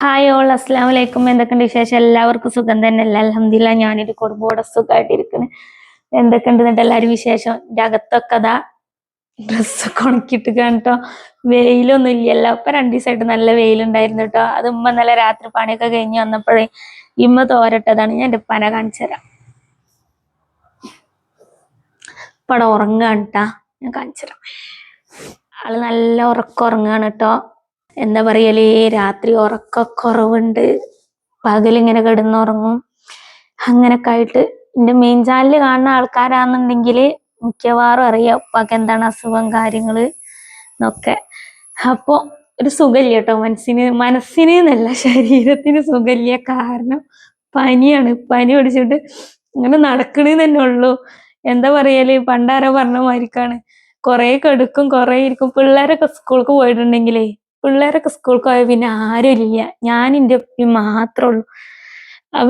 Hi all അസ്സാം വലൈക്കും എന്തൊക്കെയുണ്ട് വിശേഷം? എല്ലാവർക്കും സുഖം തന്നെ. അല്ല അലഹമില്ല ഞാനൊരു കുടുംബോടെ സുഖമായിട്ടിരിക്കുന്നു എന്തൊക്കെയുണ്ട് എന്നിട്ട് എല്ലാവരും വിശേഷം? എന്റെ അകത്തൊക്കെ അതാ ഡ്രസ്സൊക്കെ ഉണക്കിയിട്ട് കേട്ടോ വെയിലൊന്നും ഇല്ലല്ലോ. ഇപ്പൊ രണ്ടു ദിവസമായിട്ട് നല്ല വെയിലുണ്ടായിരുന്നു കേട്ടോ അത് ഉമ്മ നല്ല രാത്രി പണിയൊക്കെ കഴിഞ്ഞ് വന്നപ്പോഴേ ഇമ്മ തോരട്ടതാണ്. ഞാൻ എന്റെ പന കാണിച്ചു തരാം. പടം ഉറങ്ങാണ് കേട്ടാ ഞാൻ കാണിച്ചു തരാം. ആൾ നല്ല ഉറക്കം ഉറങ്ങാണ് കേട്ടോ എന്താ പറയൽ? രാത്രി ഉറക്കക്കുറവുണ്ട്. പകലിങ്ങനെ കിടന്നുറങ്ങും. അങ്ങനൊക്കെ ആയിട്ട് എന്റെ മെയിൻ ചാനൽ കാണുന്ന ആൾക്കാരാണെന്നുണ്ടെങ്കിൽ മിക്കവാറും അറിയാം ഉപ്പാക്ക് എന്താണ് അസുഖം കാര്യങ്ങൾ എന്നൊക്കെ. അപ്പോൾ ഒരു സുഖമില്ല കേട്ടോ മനസ്സിന്. മനസ്സിന് എന്നല്ല ശരീരത്തിന് സുഖമില്ല. കാരണം പനിയാണ്. പനി പിടിച്ചിട്ട് ഇങ്ങനെ നടക്കണേന്ന് തന്നെ ഉള്ളൂ. എന്താ പറയൽ? പണ്ടാരോ പറഞ്ഞ മാതിരിക്കാണ്. കൊറേ കെടുക്കും കൊറേ ഇരിക്കും. പിള്ളേരൊക്കെ സ്കൂൾക്ക് പോയിട്ടുണ്ടെങ്കിലേ പിള്ളേരൊക്കെ സ്കൂൾക്ക് പോയ പിന്നെ ആരും ഇല്ല. ഞാൻ എന്റെ ഒപ്പി മാത്രമേ ഉള്ളൂ. അവ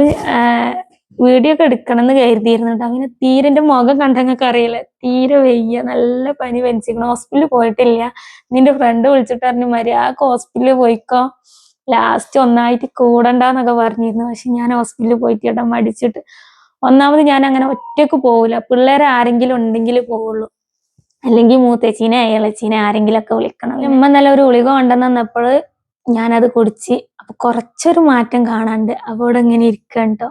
വീഡിയോ ഒക്കെ എടുക്കണം എന്ന് കരുതിയിരുന്നുണ്ട് അങ്ങനെ തീരെ എന്റെ മുഖം കണ്ടങ്ങൾക്ക് അറിയില്ല? തീരെ വയ്യ. നല്ല പനി പനിച്ചിരിക്കണം ഹോസ്പിറ്റലിൽ പോയിട്ടില്ല. നിന്റെ ഫ്രണ്ട് വിളിച്ചിട്ട് പറഞ്ഞു മര്യാദയ്ക്ക് ഹോസ്പിറ്റലിൽ പോയിക്കോ. ലാസ്റ്റ് ഒന്നായിട്ട് കൂടണ്ടെന്നൊക്കെ പറഞ്ഞിരുന്നു. പക്ഷെ ഞാൻ ഹോസ്പിറ്റലിൽ പോയിട്ട് കേട്ടോ മടിച്ചിട്ട്. ഒന്നാമത് ഞാൻ അങ്ങനെ ഒറ്റയ്ക്ക് പോകില്ല പിള്ളേരെ ആരെങ്കിലും ഉണ്ടെങ്കിൽ പോവുള്ളൂ. അല്ലെങ്കിൽ മൂത്തച്ചീനെ ആരെങ്കിലും ഒക്കെ വിളിക്കണം ഉമ്മ നല്ല ഒരു ഗുളിക കൊണ്ടെന്ന് വന്നപ്പോൾ ഞാനത് കുടിച്ച് അപ്പൊ കുറച്ചൊരു മാറ്റം കാണാണ്ട് അപ്പൊ ഇവിടെ ഇങ്ങനെ ഇരിക്കണ്ടോ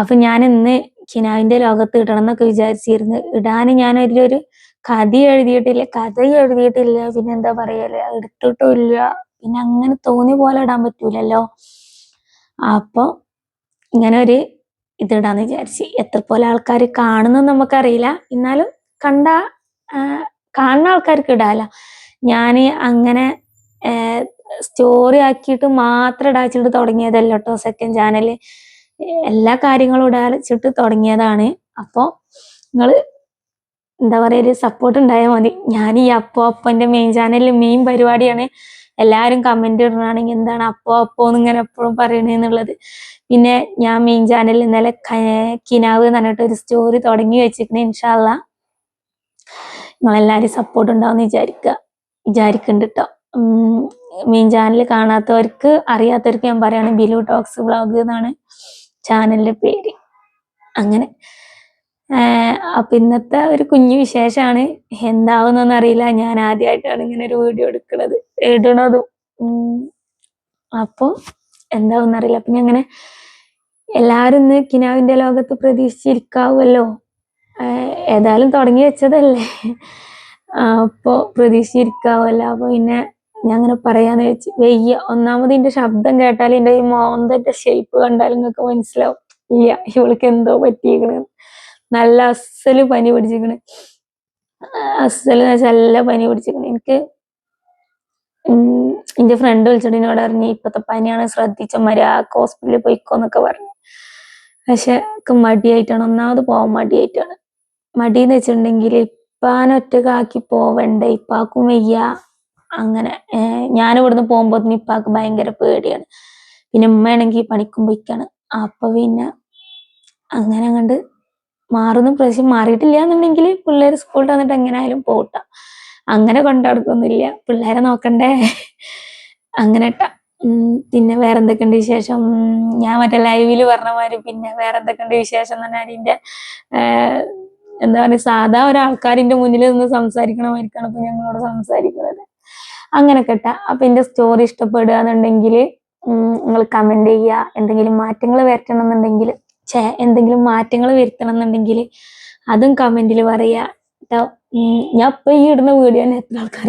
അപ്പൊ ഞാൻ ഇന്ന് കിനാവിന്റെ ലോകത്ത് ഇടണം എന്നൊക്കെ വിചാരിച്ചിരുന്നു. ഇടാൻ ഞാൻ ഒരു കഥ എഴുതിയിട്ടില്ല. കഥ എഴുതിയിട്ടില്ല. പിന്നെ എന്താ പറയൽ? എടുത്തിട്ടും ഇല്ല പിന്നെ അങ്ങനെ തോന്നി പോലെ ഇടാൻ പറ്റൂലല്ലോ. അപ്പൊ ഇങ്ങനെ ഒരു ഇതിടാന്ന് വിചാരിച്ച്. എത്ര പോലെ ആൾക്കാർ കാണുന്നു നമുക്കറിയില്ല. എന്നാലും കണ്ട കാണുന്ന ആൾക്കാർക്ക് ഇടാല ഞാൻ അങ്ങനെ സ്റ്റോറി ആക്കിയിട്ട് മാത്രം ഇടാച്ചിട്ട് തുടങ്ങിയതല്ല കേട്ടോ സെക്കൻഡ് ചാനൽ എല്ലാ കാര്യങ്ങളും ഇടാച്ചിട്ട് തുടങ്ങിയതാണ്. അപ്പോൾ നിങ്ങൾ എന്താ പറയുക ഒരു സപ്പോർട്ട് ഉണ്ടായാൽ മതി. ഞാൻ ഈ അപ്പോ അപ്പന്റെ മെയിൻ ചാനലിൽ മെയിൻ പരിപാടിയാണ്. എല്ലാവരും കമന്റ് ഇടണാണെങ്കിൽ എന്താണ് അപ്പോ അപ്പോ ഇങ്ങനെ എപ്പോഴും പറയണെന്നുള്ളത് പിന്നെ ഞാൻ മെയിൻ ചാനലിൽ ഇന്നലെ കിനാവ് എന്ന് പറഞ്ഞിട്ട് ഒരു സ്റ്റോറി തുടങ്ങി വെച്ചിട്ടുണ്ട് ഇൻഷാല്ല നിങ്ങളെല്ലാവരും സപ്പോർട്ട് ഉണ്ടാവും വിചാരിക്കുക വിചാരിക്കുന്നുണ്ട് കേട്ടോ മീൻ ചാനൽ കാണാത്തവർക്ക് അറിയാത്തവർക്ക് ഞാൻ പറയാണ് ബിലു ടോക്സ് വ്ളോഗ് എന്നാണ് ചാനലിന്റെ പേര്. അങ്ങനെ. അപ്പൊ ഇന്നത്തെ ഒരു കുഞ്ഞു വിശേഷമാണ് എന്താവുന്നൊന്നും അറിയില്ല. ഞാൻ ആദ്യമായിട്ടാണ് ഇങ്ങനെ ഒരു വീഡിയോ എടുക്കുന്നത് ഇടണതും. അപ്പോൾ എന്താവുന്ന അറിയില്ല അപ്പൊ ഞാൻ അങ്ങനെ എല്ലാവരും ഇന്ന് കിനാവിന്റെ ലോകത്ത് പ്രതീക്ഷിച്ചിരിക്കാവുമല്ലോ ഏതായാലും തുടങ്ങി വെച്ചതല്ലേ? അപ്പോൾ പ്രതീക്ഷിച്ചിരിക്കാവല്ലോ. അപ്പോൾ പിന്നെ ഞാൻ അങ്ങനെ പറയാന്ന് വെച്ച് വെയ്യ. ഒന്നാമത് എന്റെ ശബ്ദം കേട്ടാൽ എന്റെ ഈ മോന്തന്റെ ഷേപ്പ് കണ്ടാൽ നിങ്ങൾക്ക് മനസ്സിലാവും. ഇല്ല ഇവൾക്ക് എന്തോ പറ്റിയിരിക്കണ നല്ല അസൽ പനി പിടിച്ചിരിക്കണ്. അസൽ നല്ല പനി പിടിച്ചിരിക്കണ്. എനിക്ക് എന്റെ ഫ്രണ്ട് വിളിച്ചിട്ട് എന്നോട് അറിഞ്ഞ് ഇപ്പത്തെ പനിയാണ് ശ്രദ്ധിച്ച മര്യാദയ്ക്ക് ഹോസ്പിറ്റലിൽ പോയിക്കോന്നൊക്കെ പറഞ്ഞു. പക്ഷെ മടിയായിട്ടാണ്. ഒന്നാമത് പോവാൻ മടിയായിട്ടാണ്. മടിയെന്ന് വെച്ചിട്ടുണ്ടെങ്കിൽ ഇപ്പാനൊറ്റക്കാക്കി പോവണ്ട? ഇപ്പാക്കും വയ്യ. അങ്ങനെ ഞാൻ ഇവിടുന്ന് പോകുമ്പോൾ ഇപ്പാക്ക് ഭയങ്കര പേടിയാണ്. പിന്നെ ഉമ്മയാണെങ്കിൽ പണിക്കും പോയിക്കാണ്. അപ്പൊ പിന്നെ അങ്ങനെ അങ്ങണ്ട് മാറുന്ന. പ്രശ്നം മാറിയിട്ടില്ല എന്നുണ്ടെങ്കിൽ പിള്ളേർ സ്കൂളിൽ വന്നിട്ട് എങ്ങനെയായാലും പോട്ടാ. അങ്ങനെ കൊണ്ടടക്കൊന്നുമില്ല. പിള്ളേരെ നോക്കണ്ടേ? അങ്ങനെ പിന്നെ വേറെ എന്തൊക്കെയുണ്ട് വിശേഷം ഞാൻ മറ്റേ ലൈവിൽ പറഞ്ഞ മാതിരി പിന്നെ വേറെ എന്തൊക്കെയുണ്ട് വിശേഷം എന്ന് പറഞ്ഞാൽ അതിന്റെ എന്താ പറയുക സാധാ ഒരാൾക്കാരിന്റെ മുന്നിൽ നിന്ന് സംസാരിക്കണമായിരിക്കാണ് അപ്പൊ ഞങ്ങളോട് സംസാരിക്കുന്നത്. അങ്ങനെ കേട്ടാ അപ്പൊ എന്റെ സ്റ്റോറി ഇഷ്ടപ്പെടുക എന്നുണ്ടെങ്കിൽ നിങ്ങൾ കമന്റ് ചെയ്യുക. എന്തെങ്കിലും മാറ്റങ്ങൾ വരുത്തണം എന്നുണ്ടെങ്കിൽ ചേ എന്തെങ്കിലും മാറ്റങ്ങൾ വരുത്തണം എന്നുണ്ടെങ്കിൽ അതും കമന്റിൽ പറയാ കേട്ടോ ഞാൻ ഇപ്പൊ ഈ ഇടുന്ന വീഡിയോ എത്ര ആൾക്കാർ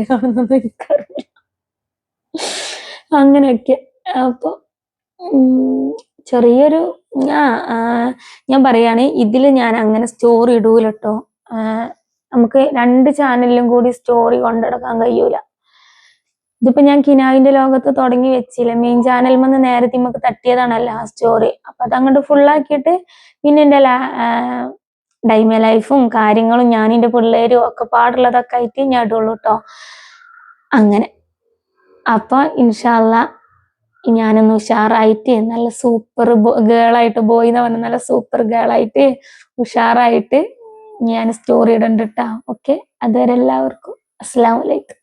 എനിക്കറിയില്ല. അങ്ങനെയൊക്കെ. അപ്പൊ ചെറിയൊരു ഞാൻ ഞാൻ പറയാണ് ഇതിൽ ഞാൻ അങ്ങനെ സ്റ്റോറി ഇടൂല കേട്ടോ നമുക്ക് രണ്ട് ചാനലിലും കൂടി സ്റ്റോറി കൊണ്ടെടുക്കാൻ കഴിയൂല. ഇതിപ്പോ ഞാൻ കിനാവിന്റെ ലോകത്ത് തുടങ്ങി വെച്ചില്ല മെയിൻ ചാനൽ വന്ന് നേരത്തെ നമുക്ക് തട്ടിയതാണല്ലോ ആ സ്റ്റോറി അപ്പൊ അത് അങ്ങോട്ട് ഫുള്ളാക്കിയിട്ട് പിന്നെ എന്റെ ഡൈമ ലൈഫും കാര്യങ്ങളും ഞാൻ എന്റെ പിള്ളേരും ഒക്കെ പാടുള്ളതൊക്കെ ആയിട്ട് ഞാൻ ഇടുള്ളൂ കേട്ടോ അങ്ങനെ. അപ്പൊ ഇൻഷാല്ല ഞാനൊന്ന് ഉഷാറായിട്ട് നല്ല സൂപ്പർ ഗേളായിട്ട് ബോയ് എന്ന് പറഞ്ഞ നല്ല സൂപ്പർ ഗേളായിട്ട് ഉഷാറായിട്ട് ഞാൻ സ്റ്റോറി ഇടണ്ടിട്ടാ. ഓക്കെ അതുവരെ എല്ലാവർക്കും അസ്സാം വലൈക്കും